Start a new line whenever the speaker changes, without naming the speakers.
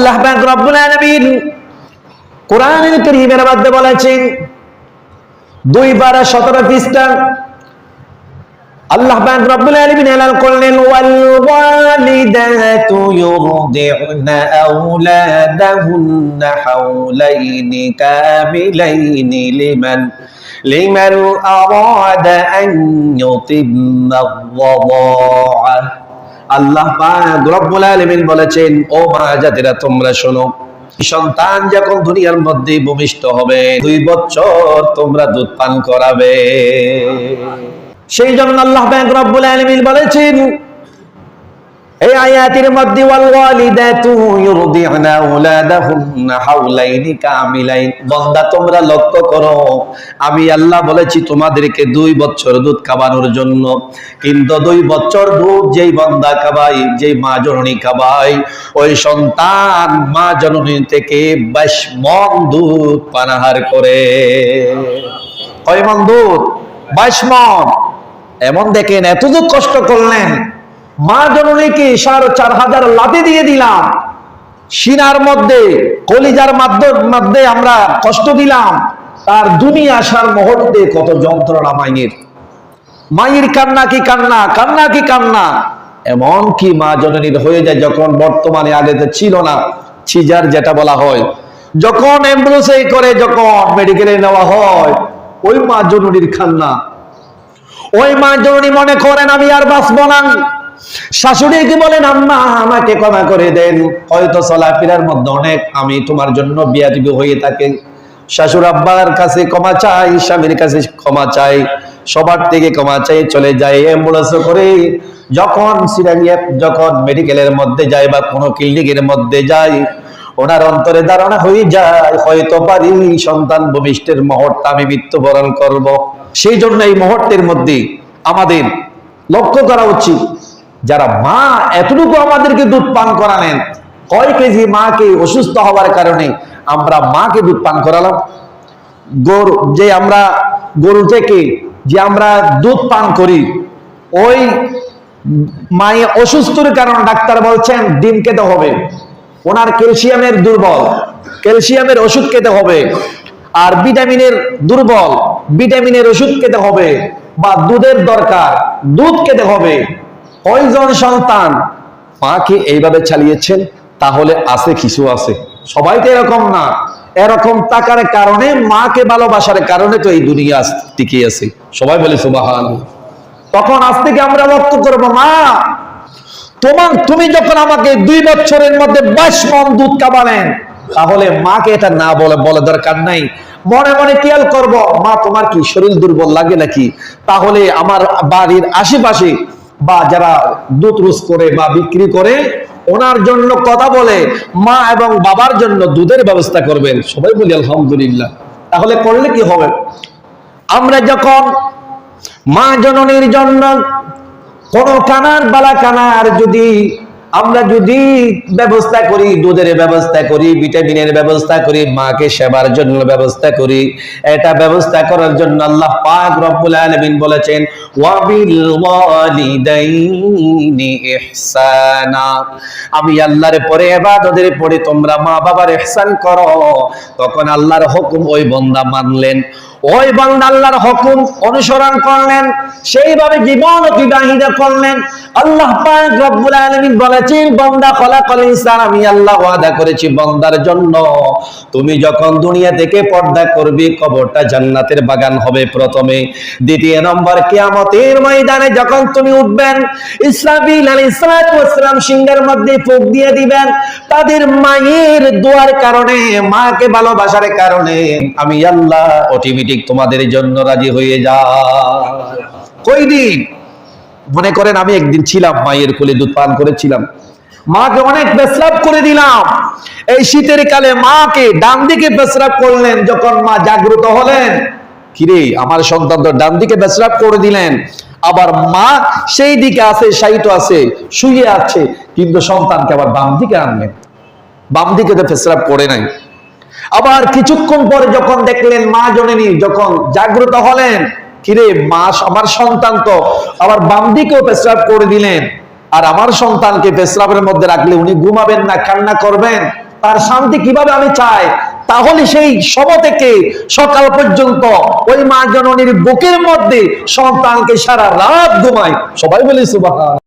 আল্লাহ পাক রব্বুল আলামিন কোরআনুল কারীমের মধ্যে বলেছেন দুই বারা সতেরো পৃষ্ঠা আল্লাহ পাক রব্বুল আলামিন এলান করলেন ওয়াল ওয়ালিদাতু ইউরদি'না আওলাদাহুন্না হাওলাইনি কামিলাইনি লিমান লিমান আরাদা আন ইউতিম্মা الرضاعة আল্লাহ আলামিন বলেছেন, ও মা জাতিরা তোমরা শোনো সন্তান যখন দুনিয়ার মধ্যে ভূমিষ্ঠ হবে, দুই বছর তোমরা দুধ পান করাবে। সেই জন্য আল্লাহ রব্বুল আলমিন বলেছেন এই আয়াতের মধ্যে ওয়াল ওয়ালিদাতু ইউরদি'না হাওলাইনি কামিলাইন। বান্দা, তোমরা লক্ষ্য করো, আমি আল্লাহ বলেছি, তোমাদেরকে দুই বছর দুধ খাওয়ানোর জন্য। কিন্তু দুই বছর দুধ যেই বান্দা খাবাই যেই মা জননী খাবাই ওই সন্তান মা জননী থেকে বাইশ মন দুধ পানাহার করে। কয় মন দুধ? বাইশ মন। এমন দেখেন, এত দুধ কষ্ট করলেন মা জননীকে সাড়ে চার হাজার লাভে দিয়ে দিলাম। সিনার মধ্যে, কলিজার মাধ্য- মধ্যে আমরা কষ্ট দিলাম। তার দুনিয়া আসার মুহূর্তে কত যন্ত্রণা মায়ের মায়ের কান্না কি কান্না কান্না কি কান্না। এমন কি মা জননীর হয়ে যায় যখন বর্তমানে আগে তো ছিল না, সিজার যেটা বলা হয়। যখন অ্যাম্বুলেন্সে করে, যখন মেডিকেলে নেওয়া হয়, ওই মা জননীর কান্না। ওই মা জননী মনে করেন, আমি আর বাঁচবো না। শাশুড়িকে বলেন, আম্মা, আমাকে ক্ষমা করে দেন। হয়তো চলাফেরার মধ্যে অনেক আমি তোমার জন্য বিয়া দিবি হয়ে থাকে। শাশুর আব্বার কাছে ক্ষমা চাই, স্বামীর কাছে ক্ষমা চাই, সবার থেকে ক্ষমা চাই চলে যায়। অ্যাম্বুলেন্স করে যখন সিরাঙ্গিয়া যখন মেডিকেলের মধ্যে যায় বা কোনো ক্লিনিকের মধ্যে যায়, ওনার অন্তরে ধারণা হয়ে যায়, হয়তো পারি সন্তান ভূমিষ্ঠের মুহূর্তে আমি মৃত্যুবরণ করব। সেই জন্য এই মুহূর্তের মধ্যে আমাদের লক্ষ্য করা উচিত যারা মা এতটুকু আমাদেরকে দুধ পান করালেন, কয় কেজি মাকে অসুস্থ হওয়ার কারণে আমরা মাকে দুধ পান করালাম? গরু, যে আমরা গরু থেকে যে আমরা দুধ পান করি, ওই মায়ে অসুস্থর কারণ ডাক্তার বলছেন, ডিম খেতে হবে। ওনার ক্যালসিয়ামের দুর্বল, ক্যালসিয়ামের ওষুধ খেতে হবে। আর ভিটামিনের দুর্বল, ভিটামিনের ওষুধ খেতে হবে বা দুধের দরকার, দুধ খেতে হবে। কয়জন সন্তান? মাকে এইভাবে চালিয়েছেন, তাহলে আছে, কিছু আছে। সবাই তো এরকম না। এরকম টাকার কারণে, মাকে ভালোবাসার কারণে তো এই দুনিয়া টিকে আছে। সবাই বলে সুবাহান তখন আজ থেকে আমরা লক্ষ্য করব, মা, তোমার, তুমি যখন আমাকে দুই বছরের মধ্যে বাইশ মন দুধ কামালেন তাহলে মাকে এটা না বলে বলে দরকার নাই। মনে মনে খেয়াল করব? মা, তোমার কি শরীর দুর্বল লাগে নাকি? তাহলে আমার বাড়ির আশেপাশে বা যারা দুধ রুজ করে বা বিক্রি করে, ওনার জন্য কথা বলে, মা এবং বাবার জন্য দুধের ব্যবস্থা করবেন। সবাই বলি, আলহামদুলিল্লাহ। তাহলে করলে কি হবে? আমরা যখন মা জননীর জন্য কোন কানার বালা কানার যদি আমরা যদি ব্যবস্থা করি, দুধের ব্যবস্থা করি, ভিটামিনের ব্যবস্থা করি, মাকে সেবার জন্য ব্যবস্থা করি, এটা ব্যবস্থা করার জন্য আল্লাহ পাক রব্বুল আলামিন বলেছেন, ওয়াবিল ওয়ালিদাইনি ইহসানা। আমি আল্লাহর পরে ইবাদতের পরে তোমরা মা বাবার ইহসান করো। তখন আল্লাহর হুকুম ওই বান্দা মানলেন। ওই বান্দা আল্লাহর হুকুম অনুসরণ করলেন, সেইভাবে জীবন অতিবাহিত করলেন। আল্লাহ পাক রব্বুল আলামিন বলেছেন, বান্দা খলাকাল ইনসান, আমি আল্লাহ ওয়াদা করেছি বান্দার জন্য। তুমি যখন দুনিয়া থেকে পর্দা করবে, কবরটা জান্নাতের বাগান হবে প্রথমে। দ্বিতীয় নম্বর, কিয়ামতের ময়দানে যখন তুমি উঠবেন, ইসরাফিল আলাইহিস সালাতু ওয়াস সালাম সিংহের মধ্যে ফুঁক দিয়ে দিবেন। তাদের মায়ের দোয়ার কারণে, মাকে ভালোবাসার কারণে, আমি আল্লাহ অটোমেটিক তোমাদের জন্য রাজি হয়ে যা কই দিন? মনে করেন আমি একদিন ছিলাম, মায়ের কোলে দুধ পান করেছিলাম। মাকে অনেক পেশরাব করে দিলাম। এই শীতের কালে মাকে ডান দিকে পেশরাব করলেন, যখন মা জাগ্রত হলেন। কিরে, আমার সন্তান তো ডান দিকে পেশরাব করে দিলেন। আবার মা সেই দিকে আছে সাইটো আছে, শুয়ে আছে, কিন্তু সন্তানকে আবার বাম দিকে আনলেন। বাম দিকে তো পেশরাব করে নাই। আবার কিছুক্ষণ পরে যখন দেখলেন মা জননী, যখন জাগ্রত হলেন, কিরে মা আমার সন্তান তো, আবার বাম দিকেও পেশরাব করে দিলেন। আর আমার সন্তানকে পেশরাবের মধ্যে রাখলে উনি ঘুমাবেন না, কান্না করবেন, তার শান্তি কীভাবে আমি চাই? তাহলে সেই সব থেকে সকাল পর্যন্ত ওই মা জননীর বুকের মধ্যে সন্তানকে সারা রাত ঘুমায়। সবাই বলি সুবাহ